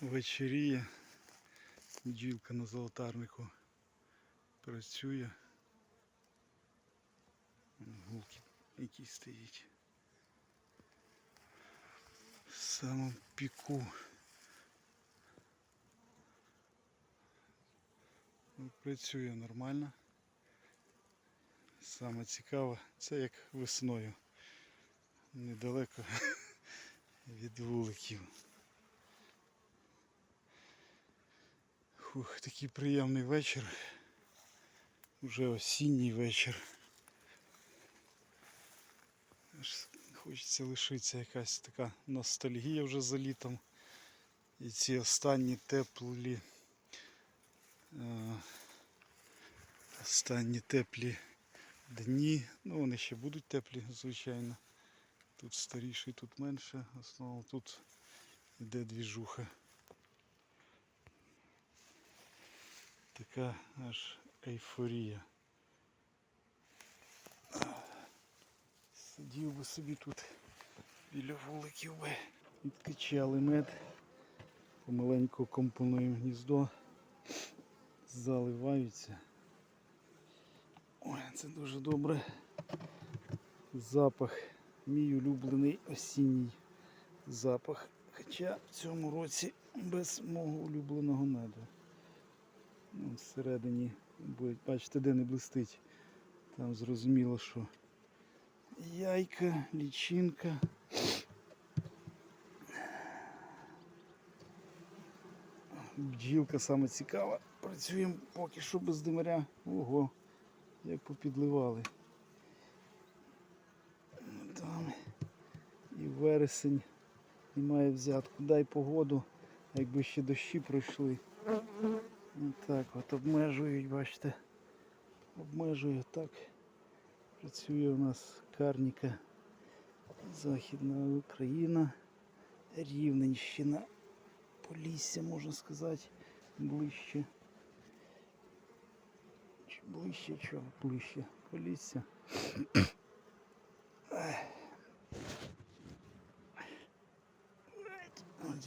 вечеріє. Бджілка на золотарнику працює. Гулки які стоїть. В самому піку. Ну, Працює нормально. Саме цікаве, це як весною. Недалеко від вуликів. Фух, такий приємний вечір. Уже осінній вечір. Аж хочеться лишитися якась така ностальгія вже за літом. І ці останні теплі. е, Останні теплі дні. Ну вони ще будуть теплі, звичайно. Тут старіше, тут менше. В основному тут йде двіжуха. Така аж ейфорія. Сидів би собі тут біля вуликів би. Відкачали мед. Помаленьку компонуємо гніздо. Заливаються. Ой, це дуже добре. Запах. Мій улюблений осінній запах. Хоча в цьому році без мого улюбленого меду. Ну, Всередині, бачите, де не блистить. Там зрозуміло, що яйка, лічинка. Бджілка саме цікава. Працюємо поки що без димаря. Ого, як попідливали. Там і вересень немає взятку. Дай погоду, якби ще дощі пройшли. Так от обмежують, бачите. Обмежує так. Працює у нас карніка. Західна Україна, Рівненщина, Полісся, можна сказати, ближче. Чи ближче чого? Ближче. Полісся.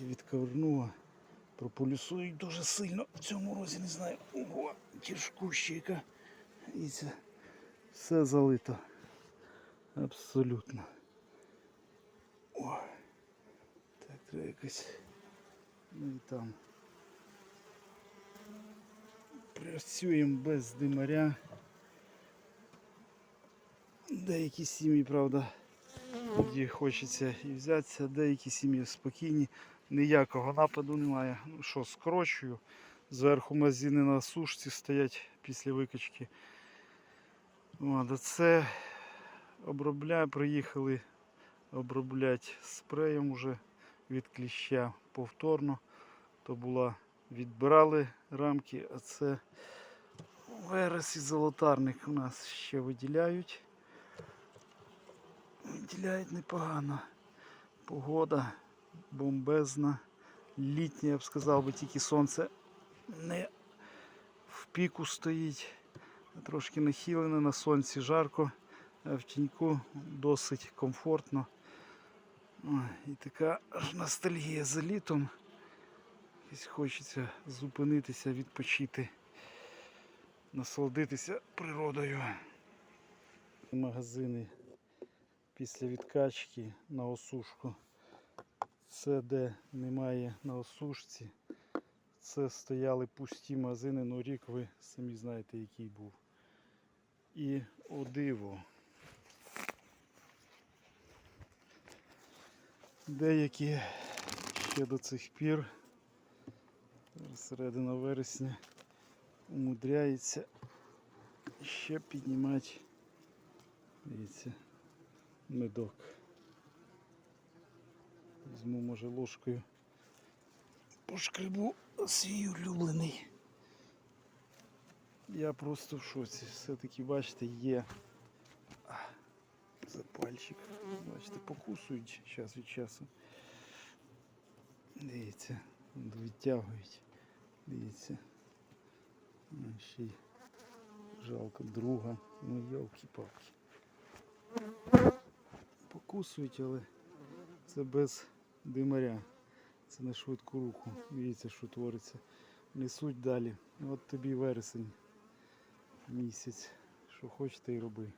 Відковернула. Прополюсують дуже сильно в цьому році, не знаю. Ого, тяжкуща яка. І це все залито. Абсолютно. О, так треба якось. Ну і там. Працюємо без димаря. Деякі сім'ї, правда, тоді хочеться і взятися, деякі сім'ї спокійні, ніякого нападу немає. Ну що, скорочую. Зверху мазіни на сушці стоять після викачки. От, це обробляю, приїхали обробляти спреєм уже від кліща повторно. То була відбирали рамки, а це верес і золотарник у нас ще виділяють. Виділяють непогано. Погода бомбезна, літня, я б сказав би, тільки сонце не в піку стоїть, трошки нахилене на сонці жарко, а в тіньку досить комфортно. І така аж ностальгія за літом. Якось хочеться зупинитися, відпочити, насолодитися природою. Магазини після відкачки на осушку. Це де немає на осушці. Це стояли пусті магазини, ну рік ви самі знаєте, який був. І о диво. Деякі ще до цих пір, середина вересня, умудряється ще піднімати, дивіться, медок. Візьму, може, ложкою пошкребу свій улюблений. Я просто в шоці. Все-таки, бачите, є запальчик. Бачите, покусують час від часу. Дивіться, відтягують. Дивіться. Ну, Ще й жалко друга. Ну йолки-палки. Покусують, але це без димаря. Це на швидку руку. Дивіться, що твориться. Несуть далі. От тобі вересень місяць. Що хочете і роби.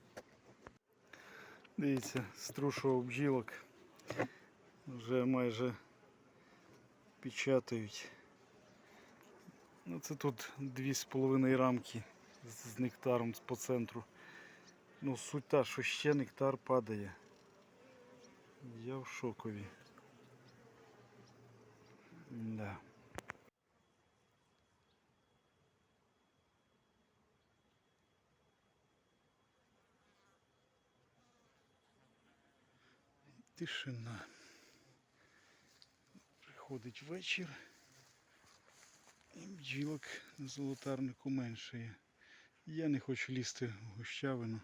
Дивіться, струшував бджілок. Вже майже печатають. Ну, це тут дві з половиною рамки з, з нектаром по центру. Ну, суть та, що ще нектар падає. Я в шокові. Да. Тишина. Приходить вечір. І бджілок на золотарнику меншає. Я не хочу лізти в гущавину.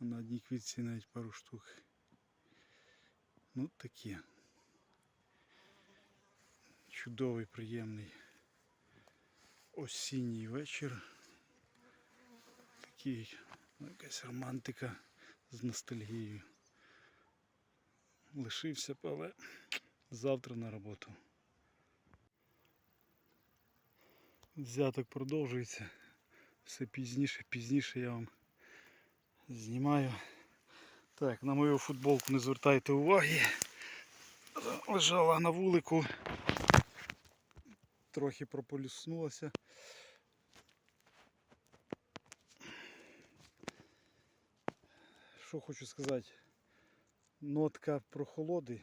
На одній квітці навіть пару штук. Ну таке. Чудовий, приємний осінній вечір. Такий, ну, якась романтика з ностальгією. Лишився, але завтра на роботу. Взяток продовжується. Все пізніше, пізніше я вам знімаю. Так, на мою футболку не звертайте уваги. Лежала на вулику. Трохи прополіснулася. Що хочу сказати? Нотка прохолоди.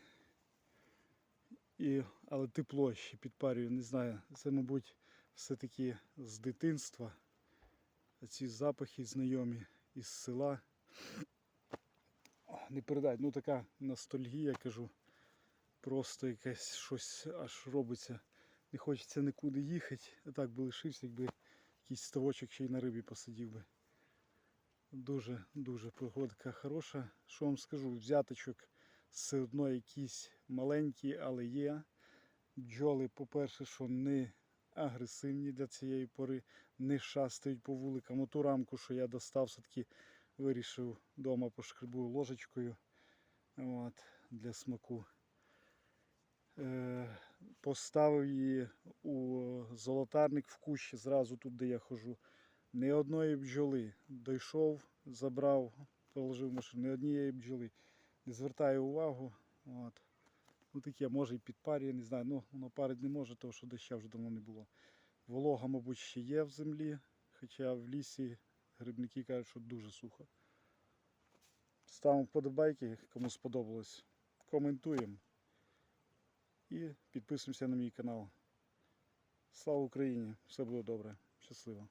І, але тепло ще підпарює, не знаю. Це, мабуть, все-таки з дитинства. Ці запахи знайомі із села. Не передать, ну така ностальгія, кажу. Просто якесь щось аж робиться. Не хочеться нікуди їхати. А так би лишився, якби якийсь ставочок ще й на рибі посидів би. Дуже, дуже погодка хороша. Що вам скажу, взяточок все одно якісь маленькі, але є. Бджоли, по-перше, що не агресивні для цієї пори, не шастають по вуликам. Оту рамку, що я достав, все-таки вирішив вдома пошкребу ложечкою от, для смаку. Е, поставив її у золотарник в кущі, зразу тут, де я хожу. Ні одної бджоли. Дійшов, забрав, положив машину, ні однієї бджоли. Не звертаю увагу. От. Ну таке, може і підпарює, не знаю. Ну, воно парить не може, тому що доща вже давно не було. Волога, мабуть, ще є в землі, хоча в лісі грибники кажуть, що дуже сухо. Ставимо вподобайки, кому сподобалось. Коментуємо. І підписуємося на мій канал. Слава Україні! Все буде добре. Щасливо!